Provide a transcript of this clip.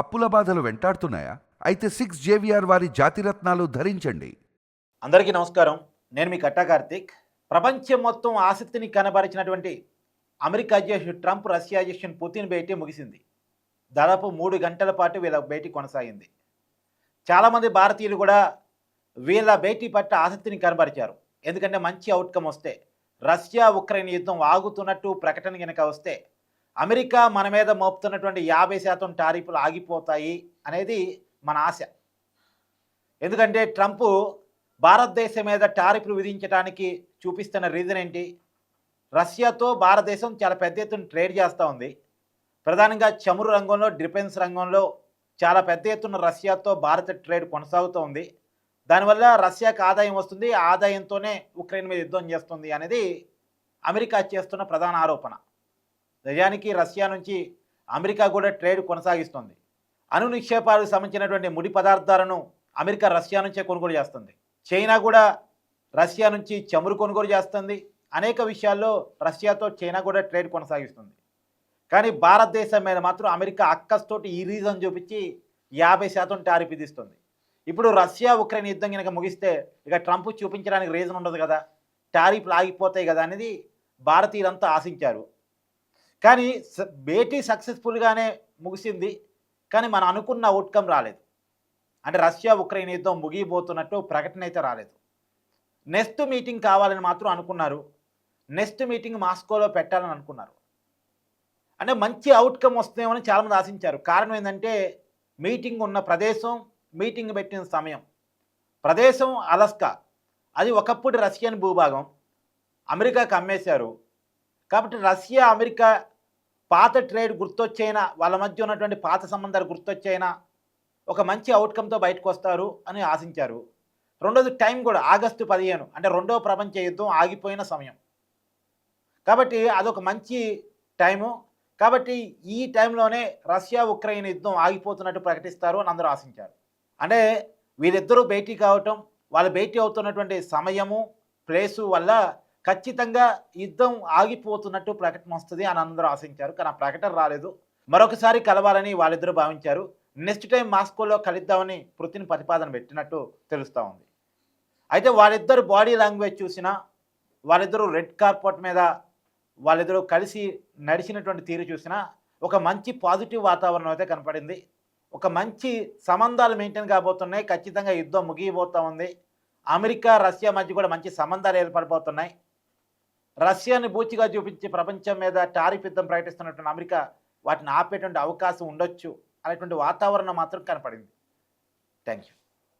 అప్పుల బాధలు వెంటాడుతున్నాయా? అయితే సిక్స్ జేవిఆర్ వారి జాతిరత్నాలు ధరించండి. అందరికీ నమస్కారం. నేను మీ కట్టా కార్తిక్. ప్రపంచం మొత్తం ఆసక్తిని కనబరిచినటువంటి అమెరికా అధ్యక్షుడు ట్రంప్ రష్యా అధ్యక్షుడు పుతిన్ భేటీ ముగిసింది. దాదాపు మూడు గంటల పాటు వీళ్ళ భేటీ కొనసాగింది. చాలామంది భారతీయులు కూడా వీళ్ళ భేటీ పట్ల ఆసక్తిని కనబరిచారు. ఎందుకంటే మంచి అవుట్కమ్ వస్తే రష్యా ఉక్రెయిన్ యుద్ధం ఆగుతున్నట్టు ప్రకటన కనుక వస్తే అమెరికా మన మీద మోపుతున్నటువంటి యాభై శాతం టారిఫ్లు ఆగిపోతాయి అనేది మన ఆశ. ఎందుకంటే ట్రంప్ భారతదేశం మీద టారిఫ్లు విధించడానికి చూపిస్తున్న రీజన్ ఏంటి? రష్యాతో భారతదేశం చాలా పెద్ద ఎత్తున ట్రేడ్ చేస్తూ ఉంది. ప్రధానంగా చమురు రంగంలో డిఫెన్స్ రంగంలో చాలా పెద్ద ఎత్తున రష్యాతో భారత ట్రేడ్ కొనసాగుతూ ఉంది. దానివల్ల రష్యాకు ఆదాయం వస్తుంది. ఆదాయంతోనే ఉక్రెయిన్ మీద యుద్ధం చేస్తుంది అనేది అమెరికా చేస్తున్న ప్రధాన ఆరోపణ. నిజానికి రష్యా నుంచి అమెరికా కూడా ట్రేడ్ కొనసాగిస్తుంది. అణు నిక్షేపాలకు సంబంధించినటువంటి ముడి పదార్థాలను అమెరికా రష్యా నుంచే కొనుగోలు చేస్తుంది. చైనా కూడా రష్యా నుంచి చమురు కొనుగోలు చేస్తుంది. అనేక విషయాల్లో రష్యాతో చైనా కూడా ట్రేడ్ కొనసాగిస్తుంది. కానీ భారతదేశం మీద మాత్రం అమెరికా అక్కస్తోటి ఈ రీజన్ చూపించి యాభై శాతం టారిఫ్ విధిస్తుంది. ఇప్పుడు రష్యా ఉక్రెయిన్ యుద్ధం కనుక ముగిస్తే ఇక ట్రంప్ చూపించడానికి రీజన్ ఉండదు కదా. టారిఫ్లు ఆగిపోతాయి కదా అనేది భారతీయులంతా ఆశించారు. కానీ స- భేటీ సక్సెస్ఫుల్గానే ముగిసింది. కానీ మనం అనుకున్న అవుట్కమ్ రాలేదు. అంటే రష్యా ఉక్రెయిన్ యుద్ధం ముగిపోతున్నట్టు ప్రకటన అయితే రాలేదు. నెక్స్ట్ మీటింగ్ కావాలని మాత్రం అనుకున్నారు. నెక్స్ట్ మీటింగ్ మాస్కోలో పెట్టాలని అనుకున్నారు. అంటే మంచి అవుట్కమ్ వస్తుందేమని చాలామంది ఆశించారు. కారణం ఏంటంటే మీటింగ్ ఉన్న ప్రదేశం మీటింగ్ పెట్టిన సమయం. ప్రదేశం అలస్కా. అది ఒకప్పుడు రష్యన్ భూభాగం. అమెరికాకు అమ్మేశారు. కాబట్టి రష్యా అమెరికా పాత ట్రేడ్ గుర్తొచ్చైనా? వాళ్ళ మధ్య ఉన్నటువంటి పాత సంబంధాలు గుర్తొచ్చైనా? ఒక మంచి అవుట్కంతో బయటకు వస్తారు అని ఆశించారు. రెండోది టైం కూడా ఆగస్టు పదిహేను. అంటే రెండవ ప్రపంచ యుద్ధం ఆగిపోయిన సమయం. కాబట్టి అదొక మంచి టైము కాబట్టి ఈ టైంలోనే రష్యా ఉక్రెయిన్ యుద్ధం ఆగిపోతున్నట్టు ప్రకటిస్తారు అని అందరూ ఆశించారు. అంటే వీరిద్దరూ భేటీ కావటం వాళ్ళు భేటీ అవుతున్నటువంటి సమయము ప్లేసు వల్ల ఖచ్చితంగా యుద్ధం ఆగిపోతున్నట్టు ప్రకటన వస్తుంది అని అందరూ ఆశించారు. కానీ ఆ ప్రకటన రాలేదు. మరొకసారి కలవాలని వాళ్ళిద్దరూ భావించారు. నెక్స్ట్ టైం మాస్కోలో కలుద్దామని పృథ్వీని ప్రతిపాదన పెట్టినట్టు తెలుస్తూ ఉంది. అయితే వాళ్ళిద్దరు బాడీ లాంగ్వేజ్ చూసినా వాళ్ళిద్దరూ రెడ్ కార్పెట్ మీద వాళ్ళిద్దరూ కలిసి నడిచినటువంటి తీరు చూసినా ఒక మంచి పాజిటివ్ వాతావరణం అయితే కనపడింది. ఒక మంచి సంబంధాలు మెయింటైన్ కాబోతున్నాయి. ఖచ్చితంగా యుద్ధం ముగియబోతూ ఉంది. అమెరికా రష్యా మధ్య కూడా మంచి సంబంధాలు ఏర్పడిపోతున్నాయి రష్యాని బూచిగా చూపించి ప్రపంచం మీద టారిఫ్ యుద్ధం ప్రకటిస్తున్నటువంటి అమెరికా వాటిని ఆపేటువంటి అవకాశం ఉండొచ్చు అనేటువంటి వాతావరణం మాత్రం కనపడింది. Thank you